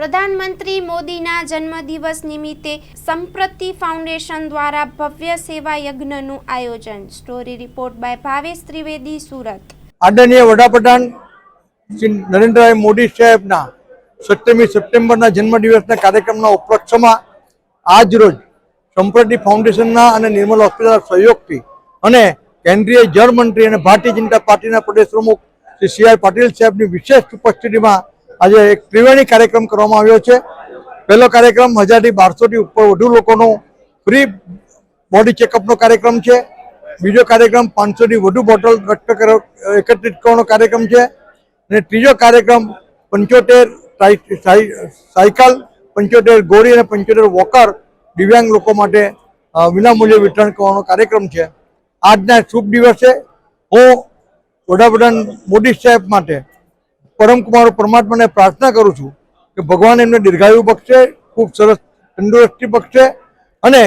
પ્રધાનમંત્રી મોદીના જન્મદિવસ નિમિત્તે સંપ્રતિ ફાઉન્ડેશન દ્વારા ભવ્ય સેવા યજ્ઞનું આયોજન. Story report by Bhavesh Trivedi, Surat. આદરણીય વડાપ્રધાન શ્રી નરેન્દ્રભાઈ મોદી સાહેબના સત્તરમી સપ્ટેમ્બરના જન્મદિવસના કાર્યક્રમના ઉપલક્ષમાં આજ રોજ સંપ્રતિ ફાઉન્ડેશનના અને નિર્મલ હોસ્પિટલના સહયોગથી અને કેન્દ્રીય જળ મંત્રી અને ભારતીય જનતા પાર્ટીના પ્રદેશ પ્રમુખ શ્રી સી આર પાટીલ સાહેબની વિશેષ ઉપસ્થિતિમાં આજે એક ત્રિવેણી કાર્યક્રમ કરવામાં આવ્યો છે. પહેલો કાર્યક્રમ હજારથી બારસોથી ઉપર વધુ લોકોનો ફ્રી બોડી ચેકઅપનો કાર્યક્રમ છે. બીજો કાર્યક્રમ પાંચસોથી વધુ બોટલ રક્ત એકત્રિત કરવાનો કાર્યક્રમ છે. અને ત્રીજો કાર્યક્રમ પંચોતેર સાયકલ, પંચોતેર ગોળી અને પંચોતેર વોકર દિવ્યાંગ લોકો માટે વિનામૂલ્યે વિતરણ કરવાનો કાર્યક્રમ છે. આજના શુભ દિવસે હું વડાપ્રધાન મોદી સાહેબ માટે પરમ કુમાર પરમાત્માને પ્રાર્થના કરું છું કે ભગવાન એમને દીર્ઘાયુ બક્ષે, ખૂબ સરસ તંદુરસ્તી બક્ષે અને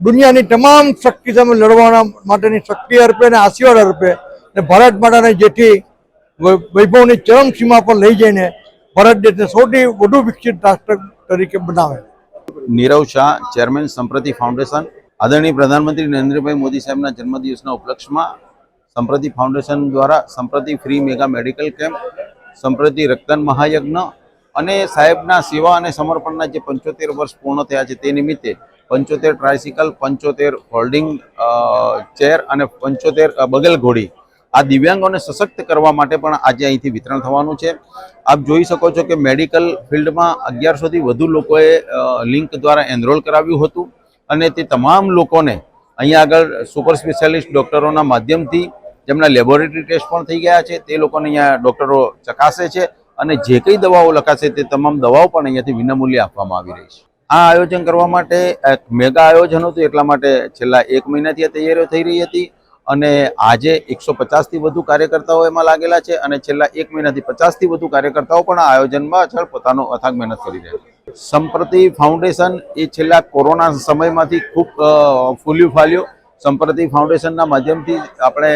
દુનિયાની તમામ શક્તિ સામે લડવાના માટેની શક્તિ અર્પે અને આશીર્વાદ અર્પે અને ભારત માતાને જેથી વૈભવની ચરમ સીમા પર લઈ જઈને ભારત દેશને સૌથી વધુ વિકસિત રાષ્ટ્ર તરીકે બનાવે. નીરવ શાહ, ચેરમેન સંપ્રતિ ફાઉન્ડેશન, આદરણીય પ્રધાનમંત્રી નરેન્દ્રભાઈ મોદી સાહેબના જન્મદિવસના ઉપલક્ષમાં સંપ્રતિ ફાઉન્ડેશન દ્વારા Samprati free mega medical camp, Samprati રક્તદાન મહાયજ્ઞ અને સાહેબના સેવા અને સમર્પણના જે પંચોતેર વર્ષ પૂર્ણ થયા છે તે નિમિત્તે પંચોતેર ટ્રાયસિકલ પંચોતેર હોલ્ડિંગ ચેર અને પંચોતેર બગલ ઘોડી આ દિવ્યાંગોને સશક્ત કરવા માટે પણ આજે અહીંથી વિતરણ થવાનું છે. આપ જોઈ શકો છો કે મેડિકલ ફિલ્ડમાં અગિયારસોથી વધુ લોકોએ લિંક દ્વારા એનરોલ કરાવ્યું હતું અને તે તમામ લોકોને અહીંયા આગળ સુપર સ્પેશિયાલિસ્ટ ડૉક્ટરોના માધ્યમથી જેમના લેબોરેટરી ટેસ્ટ પણ થઈ ગયા છે, તે લોકોને અહીંયા ડૉક્ટરો ચકાસે છે અને જે કંઈ દવાઓ લખાશે તે તમામ દવાઓ પણ અહીંયાથી વિનામૂલ્યે આપવામાં આવી રહી છે. આ આયોજન કરવા માટે એક મેગા આયોજન હતું, એટલા માટે છેલ્લા એક મહિનાથી આ તૈયારીઓ થઈ રહી હતી અને આજે એકસો પચાસથી વધુ કાર્યકર્તાઓ એમાં લાગેલા છે અને છેલ્લા એક મહિનાથી પચાસથી વધુ કાર્યકર્તાઓ પણ આ આયોજનમાં પાછળ પોતાનો અથાગ મહેનત કરી રહ્યા છે. સંપ્રતિ ફાઉન્ડેશન એ છેલ્લા કોરોના સમયમાંથી ખૂબ ફૂલ્યું ફાલ્યું. સંપ્રતિ ફાઉન્ડેશનના માધ્યમથી આપણે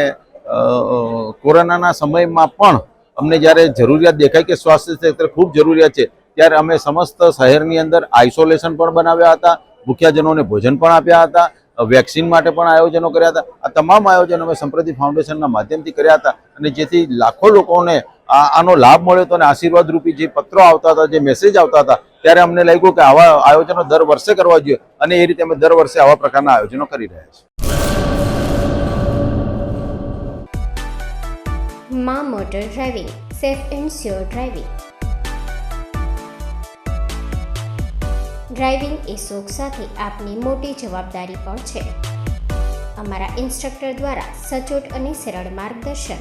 કોરોનાના સમયમાં પણ અમને જ્યારે જરૂરિયાત દેખાય કે સ્વાસ્થ્ય ક્ષેત્રે ખૂબ જરૂરિયાત છે, ત્યારે અમે સમસ્ત શહેરની અંદર આઇસોલેશન પણ બનાવ્યા હતા ભૂખ્યાજનોને ભોજન પણ આપ્યા હતા વેક્સિન માટે પણ આયોજનો કર્યા હતા. આ તમામ આયોજનો અમે સંપ્રતિ ફાઉન્ડેશનના માધ્યમથી કર્યા હતા અને જેથી લાખો લોકોને આનો લાભ મળ્યો હતો અને આશીર્વાદ રૂપી જે પત્રો આવતા હતા, જે મેસેજ આવતા હતા ત્યારે અમને લાગ્યું કે આવા આયોજનો દર વર્ષે કરવા જોઈએ અને એ રીતે અમે દર વર્ષે આવા પ્રકારના આયોજનો કરી રહ્યા છીએ. મા motor driving, safe and sure driving. Driving એ શોખ સાથે આપની મોટી જવાબદારી પણ છે. અમારા ઇન્સ્ટ્રક્ટર દ્વારા સચોટ અને સરળ માર્ગદર્શન.